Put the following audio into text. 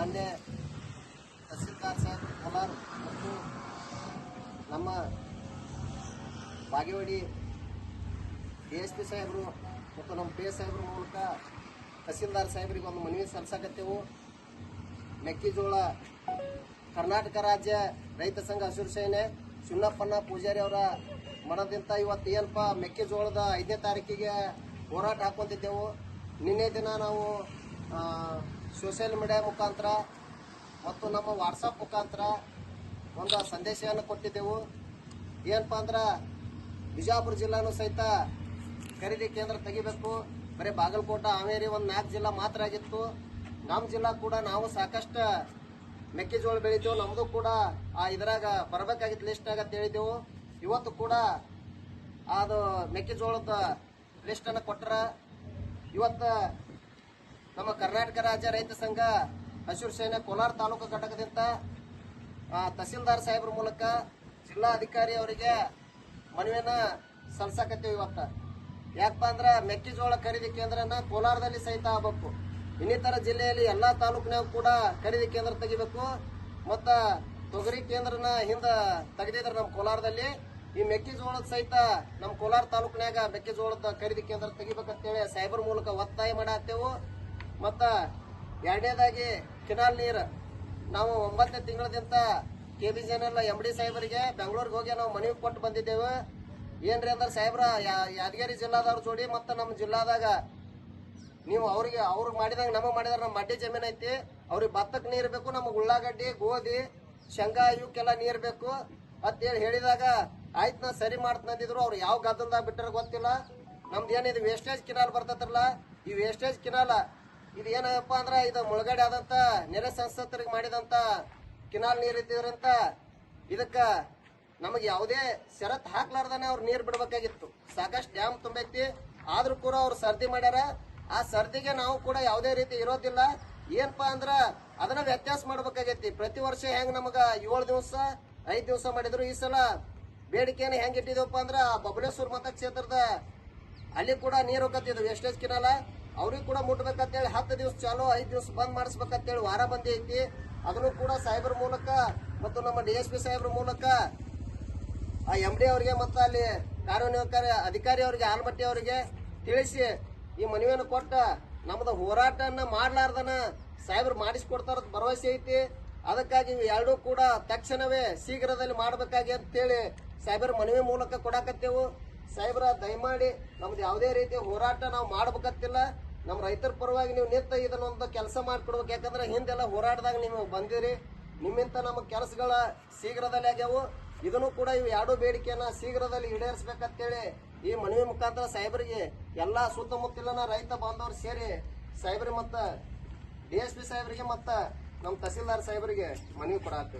ಮಾನ್ಯ ತಹಸೀಲ್ದಾರ್ ಸಾಹೇಬ್ ಕಲಾರ್ ಮತ್ತು ನಮ್ಮ ಬಾಗೇವಾಡಿ ಡಿ ಎಸ್ ಪಿ ಸಾಹೇಬರು ಮತ್ತು ನಮ್ಮ ಪಿ ಎಸ್ ಸಾಹೇಬ್ರ ಮೂಲಕ ತಹಸೀಲ್ದಾರ್ ಸಾಹೇಬರಿಗೆ ಒಂದು ಮನವಿ ಸಲ್ಲಿಸಕತ್ತೆವು. ಮೆಕ್ಕೆಜೋಳ ಕರ್ನಾಟಕ ರಾಜ್ಯ ರೈತ ಸಂಘ ಹಸಿರು ಸೇನೆ ಚುನ್ನಪ್ಪಣ್ಣ ಪೂಜಾರಿ ಅವರ ಮನದಿಂದ ಇವತ್ತು ಏನಪ್ಪ ಮೆಕ್ಕೆಜೋಳದ ಐದನೇ ತಾರೀಕಿಗೆ ಹೋರಾಟ ಹಾಕೊಂತಿದ್ದೆವು ನಿನ್ನೆ ದಿನ ನಾವು ಸೋಷಿಯಲ್ ಮೀಡಿಯಾ ಮುಖಾಂತರ ಮತ್ತು ನಮ್ಮ ವಾಟ್ಸಪ್ ಮುಖಾಂತರ ಒಂದು ಸಂದೇಶವನ್ನು ಕೊಟ್ಟಿದ್ದೆವು. ಏನಪ್ಪ ಅಂದ್ರೆ ಬಿಜಾಪುರ ಜಿಲ್ಲಾನು ಸಹಿತ ಖರೀದಿ ಕೇಂದ್ರ ತೆಗಿಬೇಕು. ಬರೀ ಬಾಗಲಕೋಟ, ಹಾವೇರಿ ಒಂದು ನಾಲ್ಕು ಜಿಲ್ಲಾ ಮಾತ್ರ ಆಗಿತ್ತು. ನಮ್ಮ ಜಿಲ್ಲಾ ಕೂಡ ನಾವು ಸಾಕಷ್ಟು ಮೆಕ್ಕೆಜೋಳ ಬೆಳಿತೇವೆ. ನಮ್ಮದು ಕೂಡ ಆ ಇದ್ರಾಗ ಬರಬೇಕಾಗಿತ್ತು ಲಿಸ್ಟ್ ಆಗತ್ತೆ ಹೇಳಿದೆವು ಇವತ್ತು ಕೂಡ ಅದು ಮೆಕ್ಕೆಜೋಳದ ಲಿಸ್ಟನ್ನು ಕೊಟ್ಟರೆ ಇವತ್ತು ನಮ್ಮ ಕರ್ನಾಟಕ ರಾಜ್ಯ ರೈತ ಸಂಘ ಹಸಿರು ಸೇನೆ ಕೋಲಾರ ತಾಲೂಕು ಘಟಕದಿಂದ ತಹಸೀಲ್ದಾರ್ ಸಾಹೇಬ್ರ ಮೂಲಕ ಜಿಲ್ಲಾ ಅಧಿಕಾರಿ ಅವರಿಗೆ ಮನವಿಯನ್ನ ಸಲ್ಲಿಸಕತ್ತೀವಿ ಇವತ್ತು. ಯಾಕಪ್ಪ ಅಂದ್ರೆ ಮೆಕ್ಕೆಜೋಳ ಖರೀದಿ ಕೇಂದ್ರನ ಕೋಲಾರದಲ್ಲಿ ಸಹಿತ ಆಗ್ಬೇಕು. ಇನ್ನಿತರ ಜಿಲ್ಲೆಯಲ್ಲಿ ಎಲ್ಲಾ ತಾಲೂಕಿನಾಗ ಕೂಡ ಖರೀದಿ ಕೇಂದ್ರ ತೆಗಿಬೇಕು. ಮತ್ತು ತೊಗರಿ ಕೇಂದ್ರನ ಹಿಂದ ತೆಗೆದಿದ್ರೆ ನಮ್ಮ ಕೋಲಾರದಲ್ಲಿ. ಈ ಮೆಕ್ಕೆಜೋಳದ ಸಹಿತ ನಮ್ಮ ಕೋಲಾರ ತಾಲೂಕಿನಾಗ ಮೆಕ್ಕೆಜೋಳದ ಖರೀದಿ ಕೇಂದ್ರ ತೆಗಿಬೇಕಂತೇಳಿ ಸೈಬರ್ ಮೂಲಕ ಒತ್ತಾಯ ಮಾಡತ್ತೇವು. ಮತ್ತ ಎರಡನೇದಾಗಿ ಕಿನಾಲ್ ನೀರು. ನಾವು ಒಂಬತ್ತನೇ ತಿಂಗಳದಿಂದ K B general M D ಸಾಹೇಬರಿಗೆ ಬೆಂಗಳೂರಿಗೆ ಹೋಗಿ ನಾವು ಮನವಿ ಕೊಟ್ಟು ಬಂದಿದ್ದೇವೆ. ಏನ್ರಿ ಅಂದ್ರೆ ಸಾಹೇಬ್ರ ಯಾದಗಿರಿ ಜಿಲ್ಲಾದವ್ರ ಜೋಡಿ ಮತ್ತು ನಮ್ಮ ಜಿಲ್ಲಾದಾಗ ನೀವು ಅವ್ರಿಗೆ ಅವ್ರಿಗೆ ಮಾಡಿದಾಗ ನಮಗೆ ಮಾಡಿದ್ರೆ ನಮ್ಮ ಮಡ್ಡಿ ಜಮೀನು ಐತಿ. ಅವ್ರಿಗೆ ಭತ್ತಕ್ಕೆ ನೀರು ಬೇಕು, ನಮಗೆ ಉಳ್ಳಾಗಡ್ಡಿ, ಗೋಧಿ, ಶೇಂಗಾ ಇವಕ್ಕೆಲ್ಲ ನೀರು ಬೇಕು. ಅಂತೇಳಿ ಹೇಳಿದಾಗ, ಆಯ್ತು ನಾ ಸರಿ ಮಾಡ್ತಂದಿದ್ರು ಅವ್ರು ಯಾವ ಗದ್ದಲ್ದಾಗ ಬಿಟ್ಟರೆ ಗೊತ್ತಿಲ್ಲ. ನಮ್ದು ಏನಿದು ವೇಸ್ಟೇಜ್ ಕಿನಾಲ್ ಬರ್ತತ್ರಲ್ಲ ಈ ವೇಸ್ಟೇಜ್ ಕಿನಾಲ ಇದು ಏನಪ್ಪ ಅಂದ್ರೆ ಇದು ಮುಳುಗಡೆ ಆದಂತ, ನೆರೆ ಸಂಸತ್ತರಿಗೆ ಮಾಡಿದಂತ, ಕಿನಾಲ್ ನೀರು ಇದ್ದಿದ್ರಂತ, ಇದಕ್ಕ ನಮಗೆ ಯಾವುದೇ ಷರತ್ ಹಾಕ್ಲಾರ್ದಾನೆ ಅವ್ರು ನೀರು ಬಿಡ್ಬೇಕಾಗಿತ್ತು. ಸಾಕಷ್ಟು ಡ್ಯಾಮ್ ತುಂಬೈತಿ ಆದ್ರೂ ಕೂಡ ಅವ್ರು ಸರ್ದಿ ಮಾಡ್ಯಾರ. ಆ ಸರ್ದಿಗೆ ನಾವು ಕೂಡ ಯಾವುದೇ ರೀತಿ ಇರೋದಿಲ್ಲ. ಏನಪ್ಪಾ ಅಂದ್ರ ಅದನ್ನ ವ್ಯತ್ಯಾಸ ಮಾಡ್ಬೇಕಾಗೈತಿ. ಪ್ರತಿ ವರ್ಷ ಹೆಂಗ್ ನಮಗ ಏಳು ದಿವಸ, ಐದ್ ದಿವಸ ಮಾಡಿದ್ರು ಈ ಸಲ ಬೇಡಿಕೆನ ಹೆಂಗ್ ಇಟ್ಟಿದ್ವಪ್ಪ ಅಂದ್ರ ಬಬಲೇಶ್ವರ ಮತಕ್ಷೇತ್ರದ ಅಲ್ಲಿ ಕೂಡ ನೀರು ಹೋಗತ್ತಿದ್ವು ವೇಸ್ಟೇಜ್ ಕಿನಾಲ. ಅವ್ರಿಗೆ ಕೂಡ ಮುಟ್ಬೇಕಂತೇಳಿ ಹತ್ತು ದಿವಸ ಚಾಲು, ಐದು ದಿವಸ ಬಂದ್ ಮಾಡಿಸ್ಬೇಕಂತೇಳಿ ವಾರ ಬಂದಿ ಐತಿ. ಅದನ್ನು ಕೂಡ ಸಾಹೇಬ್ರ ಮೂಲಕ ಮತ್ತು ನಮ್ಮ ಡಿ ಎಸ್ ಪಿ ಸಾಹೇಬ್ರ ಮೂಲಕ ಆ ಎಂ ಡಿ ಅವರಿಗೆ ಮತ್ತು ಅಲ್ಲಿ ಕಾರ್ಯನಿರ್ವಹಣೆ ಅಧಿಕಾರಿ ಅವರಿಗೆ, ಆಲ್ಮಟ್ಟಿ ಅವರಿಗೆ ತಿಳಿಸಿ ಈ ಮನವಿಯನ್ನು ಕೊಟ್ಟ ನಮ್ದು ಹೋರಾಟನ ಮಾಡಲಾರ್ದನ ಸಾಹೇಬ್ರು ಮಾಡಿಸ್ಕೊಡ್ತಾರ ಭರವಸೆ ಐತಿ. ಅದಕ್ಕಾಗಿ ಎರಡೂ ಕೂಡ ತಕ್ಷಣವೇ ಶೀಘ್ರದಲ್ಲಿ ಮಾಡ್ಬೇಕಾಗಿ ಅಂತೇಳಿ ಸಾಹೇಬ್ರ ಮನವಿ ಮೂಲಕ ಕೊಡಾಕತ್ತೇವು. ಸಾಹೇಬ್ರ, ದಯಮಾಡಿ ನಮ್ದು ಯಾವುದೇ ರೀತಿ ಹೋರಾಟ ನಾವು ಮಾಡ್ಬೇಕತ್ತಿಲ್ಲ ನಮ್ಮ ರೈತರ ಪರವಾಗಿ ನೀವು ನಿಂತ ಇದನ್ನೊಂದು ಕೆಲಸ ಮಾಡ್ಕೊಡ್ಬೇಕು. ಯಾಕಂದ್ರೆ ಹಿಂದೆಲ್ಲ ಹೋರಾಟದಾಗ ನೀವು ಬಂದಿರಿ. ನಿಮ್ಮಿಂತ ನಮ್ಮ ಕೆಲಸಗಳ ಶೀಘ್ರದಲ್ಲಿ ಆಗ್ಯಾವು. ಇದನ್ನು ಕೂಡ ಇವು ಎರಡು ಬೇಡಿಕೆಯನ್ನ ಶೀಘ್ರದಲ್ಲಿ ಈಡೇರಿಸಬೇಕಂತೇಳಿ ಈ ಮನವಿ ಮುಖಾಂತರ ಸಾಹೇಬರಿಗೆ ಎಲ್ಲಾ ಸುತ್ತಮುತ್ತಲಿನ ರೈತ ಬಾಂಧವರು ಸೇರಿ ಸಾಹೇಬ್ರಿಗೆ ಮತ್ತು ಡಿ ಎಸ್ ಪಿ ಸಾಹೇಬರಿಗೆ ಮತ್ತು ನಮ್ಮ ತಹಸೀಲ್ದಾರ್ ಸಾಹೇಬರಿಗೆ ಮನವಿ ಕೊಡಾಕ